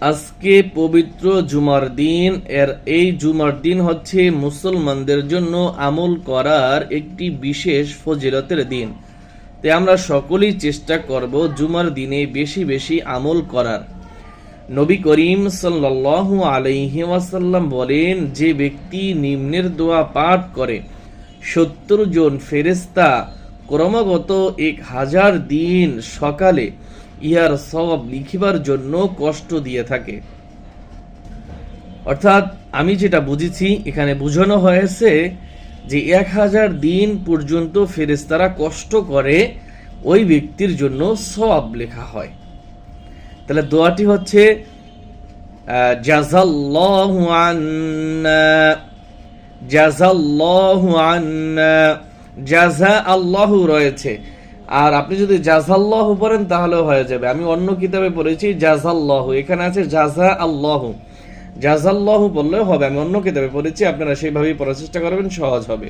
আজকে পবিত্র জুমার দিন। এর এই জুমার দিন হচ্ছে মুসলমানদের জন্য আমল করার একটি বিশেষ ফজিলতের দিন। তাই আমরা সকলেই চেষ্টা করব জুমার দিনে বেশি বেশি আমল করার। নবী করিম সাল্লাল্লাহু আলাইহি ওয়াসাল্লাম বলেন, যে ব্যক্তি নিম্নের দোয়া পাঠ করে, সত্তর জন ফেরেস্তা ক্রমাগত এক হাজার দিন সকালে ইহার সব লিখিবার জন্য কষ্ট দিয়ে থাকে। অর্থাৎ আমি যেটা বুঝেছি, এখানে বোঝানো হয়েছে যে এক হাজার দিন পর্যন্ত ফেরেস্তারা কষ্ট করে ওই ব্যক্তির জন্য সব লেখা হয়। তাহলে দোয়াটি হচ্ছে জাজাল্লাহু আন্না জাজা আল্লাহু রয়েছে। আর আপনি যদি জাজাল্লাহু পড়েন তাহলেও হয়ে যাবে আমি অন্য কিতাবে পড়েছি জাজাল্লাহু এখানে আছে জাজা আল্লাহু জাজাল্লাহু বললেও হবে আমি অন্য কিতাবে পড়েছি আপনারা সেইভাবেই পড়ার চেষ্টা করবেন সহজ হবে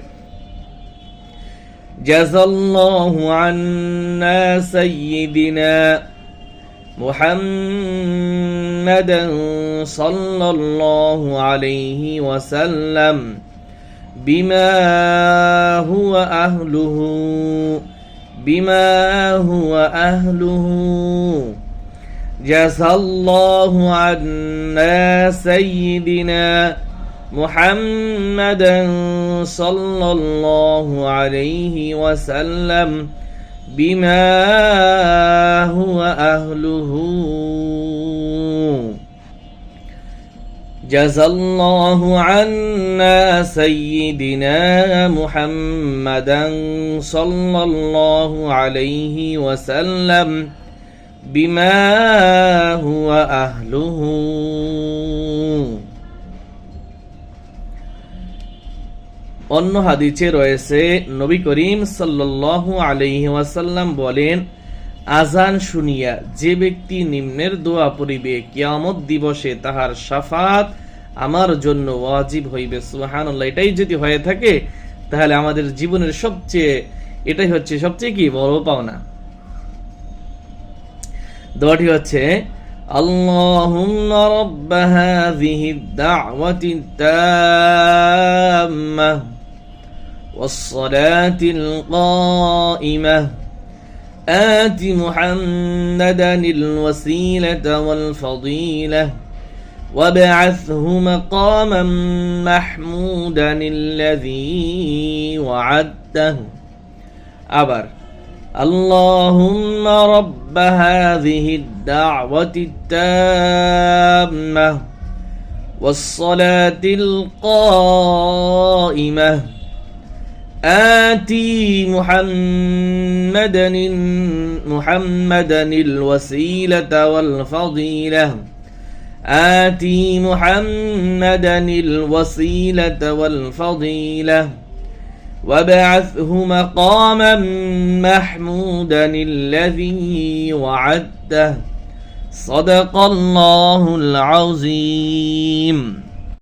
জাজাল্লাহু আন্না সাইয়্যিদিনা محمدا صلى الله عليه وسلم بما هو أهله بما هو أهله. جزى الله عنا سيدنا محمدا صلى الله عليه وسلم بما هو أهله. جزى الله عنا سيدنا محمدا صلى الله عليه وسلم بما هو أهله অন্য হাদিসে রয়েছে নবী করিম সাল্লাল্লাহু আলাইহি ওয়াসাল্লাম বলেন আজান শুনিয়া যে ব্যক্তি নিম্নের দোয়া পড়িবে কিয়ামত দিবসে তাহার শাফাত আমার জন্য ওয়াজিব হইবে সুবহানাল্লাহ এটাই যদি হয়ে থাকে তাহলে আমাদের জীবনের সবচেয়ে এটাই হচ্ছে সবচেয়ে কি বড় পাওনা দোয়াটি হচ্ছে اللهم رب هذه الدعوة التامة والصلاة القائمة آت محمدا الوسيلة والفضيلة وابعثه مقاما محمودا الذي وعدته. أبر. اللهم رب هذه الدعوة التامة والصلاة القائمة آتي محمدا محمدا الوسيلة والفضيلة. آتي محمدا الوسيلة والفضيلة. وابعثه مقاما محمودا الذي وعدته. صدق الله العظيم.